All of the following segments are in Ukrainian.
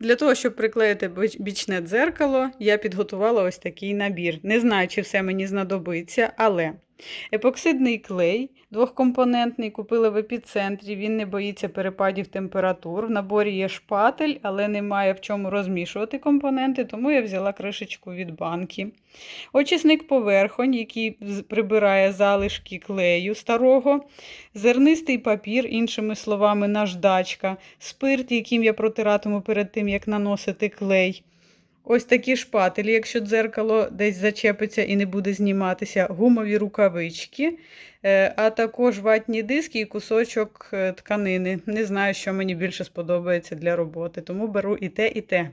Для того, щоб приклеїти біч- бічне дзеркало, я підготувала ось такий набір. Не знаю, чи все мені знадобиться, але епоксидний клей двохкомпонентний купила в епіцентрі. Він не боїться перепадів температур. В наборі є шпатель, але немає в чому розмішувати компоненти, тому я взяла кришечку від банки. Очисник поверхонь, який прибирає залишки клею старого, зернистий папір, іншими словами, наждачка, спирт, яким я протиратиму перед тим, як наносити клей. Ось такі шпателі, якщо дзеркало десь зачепиться і не буде зніматися, гумові рукавички, е, а також ватні диски і кусочок е, тканини. Не знаю, що мені більше сподобається для роботи, тому беру і те, і те.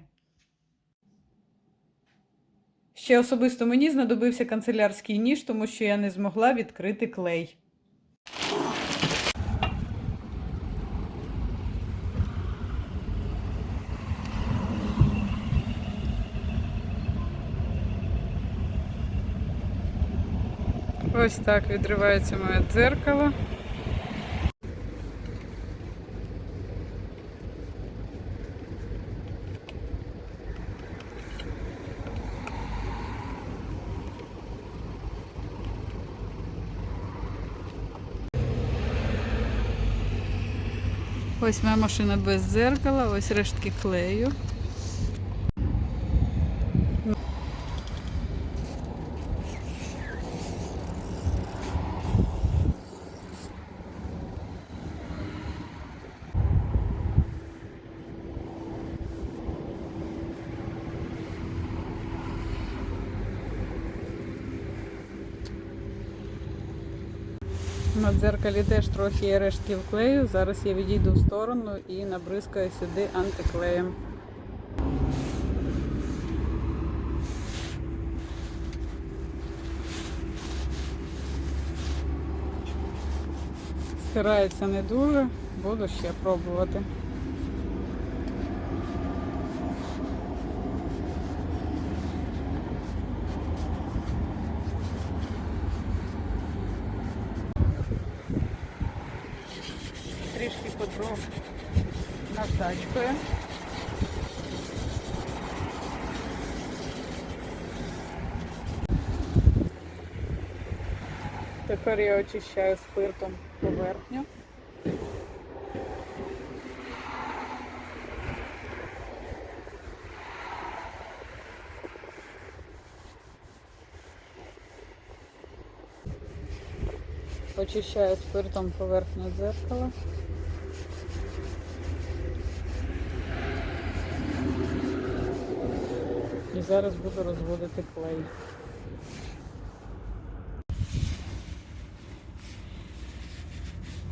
Ще особисто мені знадобився канцелярський ніж, тому що я не змогла відкрити клей. Ось так відривається моє дзеркало. Ось моя машина без дзеркала, ось рештки клею. На дзеркалі теж трохи є рештків клею. Зараз я відійду в сторону і набризкаю сюди антиклеєм. Стирається не дуже, буду ще пробувати. Потру наждачкою. Тепер я очищаю спиртом поверхню. Очищаю спиртом поверхню дзеркала. Зараз буду розводити клей.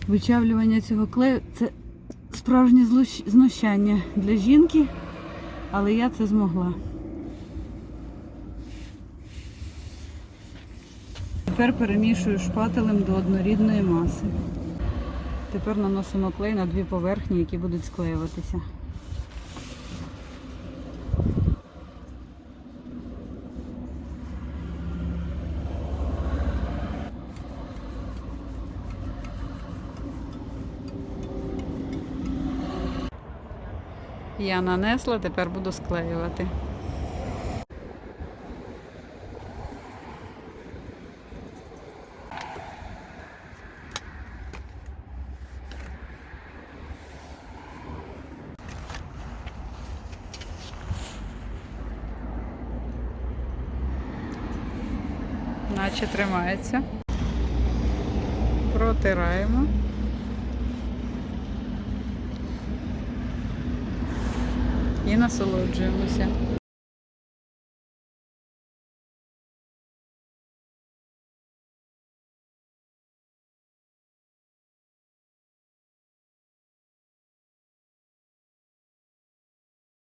Вичавлювання цього клею це справжнє знущання для жінки, але я це змогла. Тепер перемішую шпателем до однорідної маси. Тепер наносимо клей на дві поверхні, які будуть склеюватися. Я нанесла, тепер буду склеювати. Наче тримається. Протираємо. І насолоджуємося.